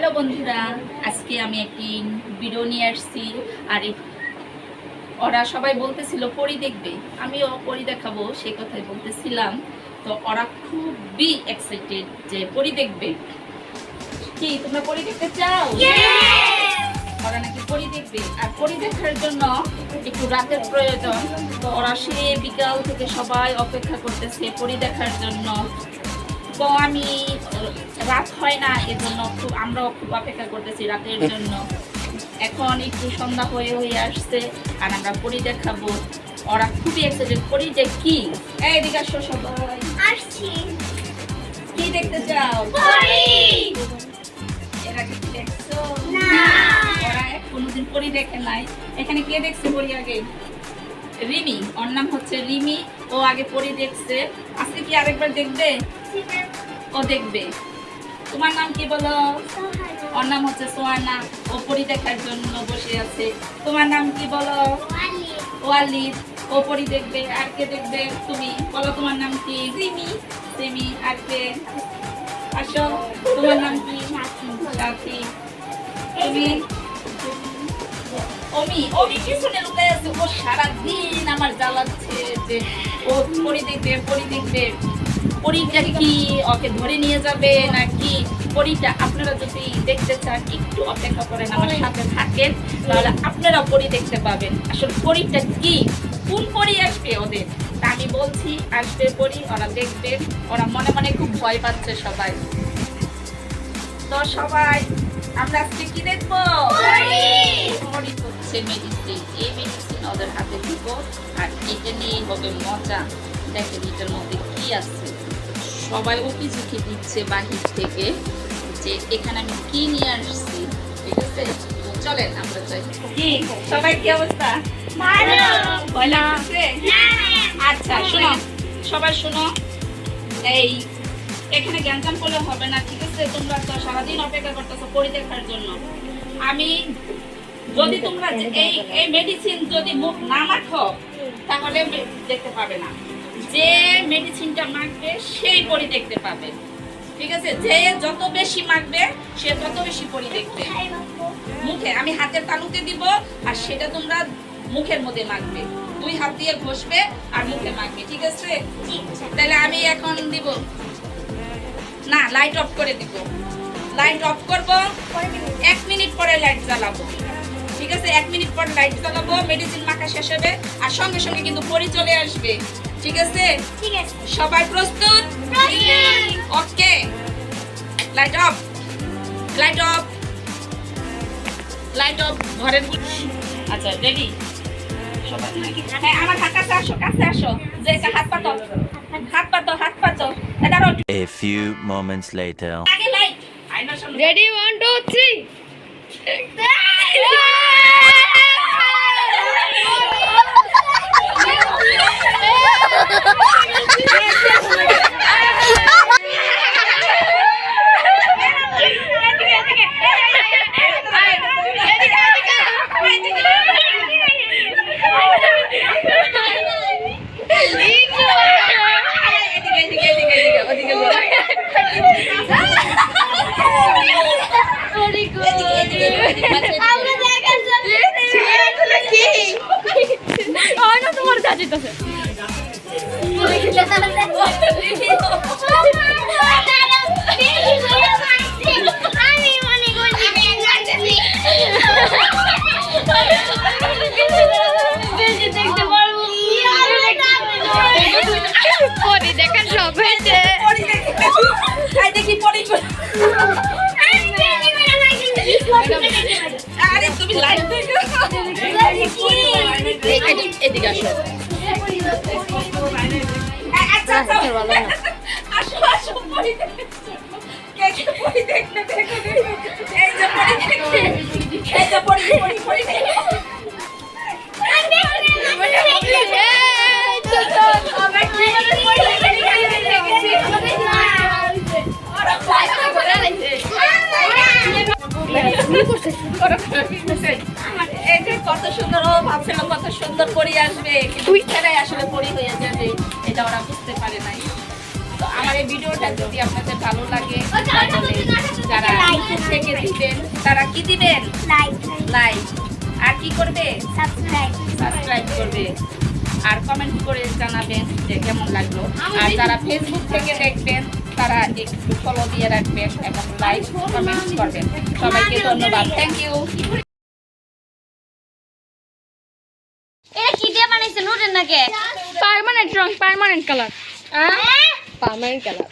Hello বন্ধুরা আজকে আমি একটি ভিডিও নিয়ে আসছি। আর ওরা সবাই বলতেছিল পরি দেখবে। আমিও পরি দেখাবো সে কথাই বলতেছিলাম। তো ওরা খুবই এক্সাইটেড যে পরি দেখবে। কি তোমরা পরি দেখতে চাও? ওরা নাকি পরি দেখবে। আর পরি দেখার জন্য একটু রাতের প্রয়োজন। তো ওরা সে বিকাল থেকে সবাই অপেক্ষা করতেছে পরি দেখার জন্য। তো আমি রাত হয় না এর জন্য খুব আমরাও খুব অপেক্ষা করতেছি রাতের জন্য। এখন একটু সন্ধ্যা হয়ে হয়ে আসছে আর আমরা পরি দেখাবো। ওরা খুবই এক্সাইটেড পরি যে কি? এই এদিকে আসো সবাই। আসছি। কি দেখতে চাও? পরি! এর কি দেখছ? না। ওরা কোনোদিন পরি দেখে নাই। এখানে কে দেখছে পরি আগে? রিমি ওর নাম হচ্ছে রিমি। ও আগে পরি দেখছে। আজকে কি আরেকবার দেখবে? ও দেখবে। তোমার নাম কি বলো? ওর নাম হচ্ছে সোয়ানা ও পরি দেখার জন্য বসে আছে। তোমার নাম কি বলো? ওয়ালিদ। ও পরি দেখবে। আর কে দেখবে? তুমি। বলো তোমার নাম কি? সিমি। সিমি। আর কে? আসো। তোমার নাম কি? সাথী। তুমি? অমি অমি পিছনে লুকে আছে। ও সারাদিন আমার জ্বালাচ্ছে যে ও পরি দেখবে পরি দেখবে। পরীটা কি ওকে ধরে নিয়ে যাবে নাকি পরীটা আপনারা যদি দেখতে চান একটু অপেক্ষা করেন আমার সাথে থাকেন তাহলে আপনারা পরি দেখতে পাবেন। আসলে পরীটা কি? কোন পরি আসবে ওদের? তা আমি বলছি আসবে পরি ওরা দেখবে। ওরা মনে মনে খুব ভয় পাচ্ছে সবাই। তো সবাই আমরা আজকে কি দেখব? হচ্ছে মেডিসিন এই মেডিসিন ওদের হাতে দিব। আর এটা নিয়ে হবে মজা। দেখেন এটার মধ্যে কি আছে। সবাই উকি ঝুঁকি দিচ্ছে বাহির থেকে যে এখানে আমি কি নিয়ে আসছি ঠিক আছে? চলেন আমরা যাই। সবাই কি অবস্থা? আচ্ছা শোনো সবাই শোনো এই এখানে জ্ঞানজাম করলে হবে না ঠিক আছে? তোমরা তো সারাদিন অপেক্ষা করতেছো পরি দেখার জন্য। আমি যদি তোমরা এই এই মেডিসিন যদি মুখ না মাখো তাহলে দেখতে পাবে না। যে মেডিসিনটা মাখবে, সেই পরি দেখতে পাবে। ঠিক আছে? যে যত বেশি মাখবে, সে তত বেশি পরি দেখবে। মুখে আমি হাতের তালুতে দিব, আর সেটা তোমরা মুখের মধ্যে মাখবে। দুই হাত দিয়ে ঘষবে আর মুখে মাখবে। ঠিক আছে? তাহলে আমি এখন দিব। না লাইট অফ করে দিব। লাইট অফ করব। এক মিনিট পরে লাইট জ্বালাবো। ঠিক আছে এক মিনিট পর লাইট জ্বালাবো মেডিসিন মাখা শেষ হবে আর সঙ্গে সঙ্গে কিন্তু পরি চলে আসবে। ঠিক আছে? ঠিক আছে। সবাই প্রস্তুত। Okay light off light off light off ঘরের আচ্ছা রেডি হ্যাঁ আমার হাত কাছে আসো কাছে আসো। যে এটা হাত পাতো হাত পাতো হাত পাতো এটা দাঁড়াও A few moments later. আগে লাইট আয়নার সামনে Yes! আরে তুমি লাইট দেখো। এদিকে আচ্ছা আচ্ছা। আসো আসো পরি দেখো। পড়ি কে পরি এই যে কত সুন্দর ও কত সুন্দর পরি আসবে কিন্তু আসলে পরি হয়ে যাবে এটা ওরা বুঝতে পারে নাই। তো আমার এই ভিডিওটা যদি আপনাদের ভালো লাগে যারা থেকে দিবেন তারা কি দিবেন? লাইক আর কি করবে? সাবস্ক্রাইব করবে। আর কমেন্ট করে জানাবেন যে কেমন লাগল। আর যারা ফেসবুক থেকে দেখবেন তারা একটু ফলো দিয়ে রাখবেন এবং লাইক কমেন্ট করবেন সবাইকে ধন্যবাদ। থ্যাংক ইউ এটা কি দিয়ে বানাইছে নুডেল নাকি পার্মানেন্ট রং পার্মানেন্ট কালার হ্যাঁ? Permanent colour